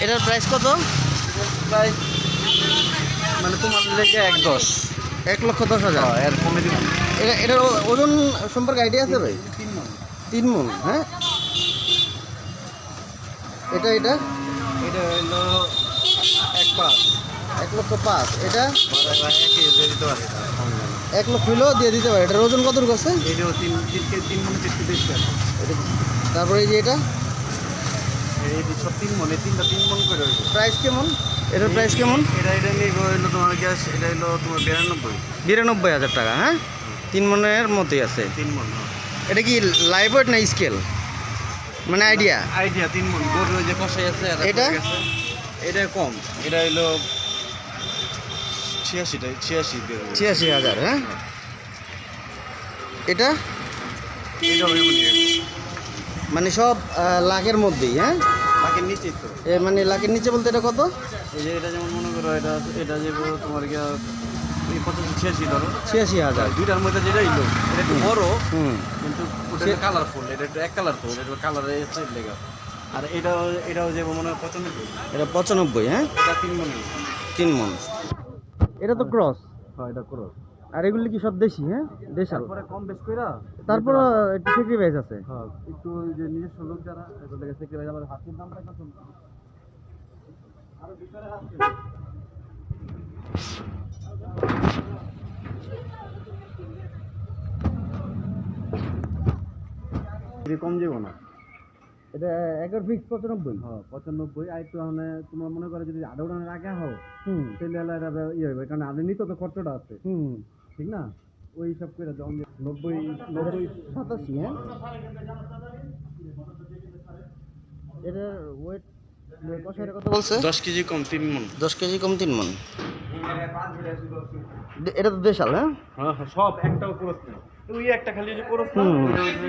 এটার প্রাইস কত? প্রায় মানে তোমার লেগে এক দশ। এক লক্ষ দশ হাজার? হ্যাঁ, এর কমে দিলাম। এটা এটার ও- ওজন সম্পর্কে আইডিয়া আছে ভাই? তিন মন। তিন মন হ্যাঁ? এটা এটা? এটা হলো এক পাঁচ। এক লক্ষ পাঁচ। এটা? দিতে পারে। এক লক্ষ হইলেও দিয়ে দিতে পারে। এটার ওজন কতটুকু আছে? এটাও তিন তিন মনে এটা- তারপরে এই যে এটা? সব তিন মনে তিনটা তিন মন করে হইবে প্রাইস কেমন? এটার প্রাইস কেমন? এটা এটা নিয়ে হইল তোমার গ্যাস এটা হলো তোমার বিরানব্বই। বিরানব্বই হাজার টাকা হ্যাঁ? তিন মনের মতোই আছে। তিন মন এটা কি লাইভ ওয়েট না স্কেল? মানে আইডিয়া আইডিয়া তিন মন। গরু যে কষাই আছে এটা? এটা কম। এটা হলো ছিয়াশিটা ছিয়াশি ছিয়াশি হাজার হ্যাঁ? এটা? এটা। মানে সব লাখের মধ্যেই হ্যাঁ? বাকি নিচেই তো। এ মানে লাখের নিচে বলতে এটা কত? এই যে এটা যেমন মনে করো এটা এটা যে তোমার গিয়া এই পঁচাশি ছিয়াশি ধরো। ছিয়াশি হাজার। দুইটার মধ্যে যেটা ইলো এটা একটু বড় হুম। কিন্তু ওটা কালারফুল এটা একটু এক এটা কালারে সাইড লেগা আর এটাও এটাও যে মনে হয় পঁচানব্বই। এটা পঁচানব্বই হ্যাঁ? এটা তিন মনে। তিন মন। এটা তো ক্রস হ্যাঁ এটা করো আর এগুলি কি সব দেশি হ্যাঁ? দেশাল। তারপরে কম বেশ কইরা তারপর একটু স্যাক্রিফাইস আছে হ্যাঁ একটু ওই যে নিজস্ব লোক যারা এগুলো গেছে কি আমার হাতির দামটা কত? আরও ভিতরে হাত কম যাব না। এটা একবার ফিক্স পঁচানব্বই। হ্যাঁ পঁচানব্বই। আর একটু মানে তোমরা মনে করো যদি আধা উড়ানের আগে হও হুম। তাহলে এটা ইয়ে হবে কারণ আধা নিতে তো খরচটা আছে। হুম। ঠিক না? ওই সব করে যখন নব্বই নব্বই সাতাশি হ্যাঁ? এটার ওয়েট কষাইটা কথা বলছে? দশ কেজি কম তিন মন। দশ কেজি কম তিন মন। এটা তো দেশাল হ্যাঁ? হ্যাঁ হ্যাঁ সব একটাও করস নেই। ওই একটা খালি যে করস হচ্ছে